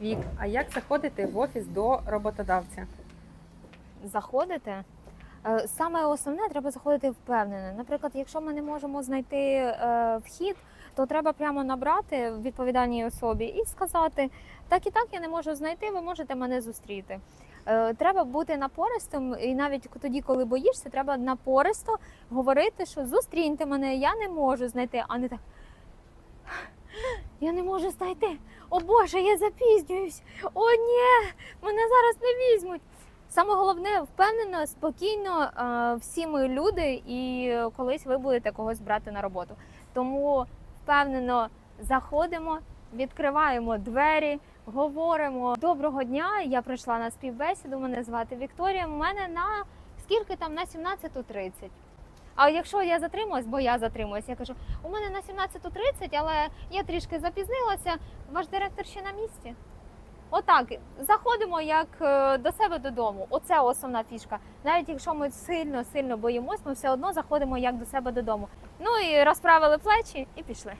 Вік, а як заходити в офіс до роботодавця? заходити. Е, Саме основне треба заходити впевнено. Наприклад, якщо ми не можемо знайти е, вхід, то треба прямо набрати відповідальній особі і сказати: так і так я не можу знайти, ви можете мене зустріти. Е, Треба бути напористим, і навіть тоді, коли боїшся, треба напористо говорити, що зустріньте мене, я не можу знайти, а не так. Я не можу знайти. О Боже, я запізнююсь. О, ні, мене зараз не візьмуть. Саме головне впевнено, спокійно. Всі ми люди, і колись ви будете когось брати на роботу. Тому впевнено заходимо, відкриваємо двері, говоримо. Доброго дня! Я прийшла на співбесіду. Мене звати Вікторія. У мене на скільки там на 17.30. А якщо я затримуюсь, бо я затримуюсь, я кажу, у мене на 17.30, але я трішки запізнилася. Ваш директор ще на місці. Отак, заходимо як е, до себе додому. Оце основна фішка. Навіть якщо ми сильно сильно боїмось, ми все одно заходимо як до себе додому. Ну і розправили плечі і пішли.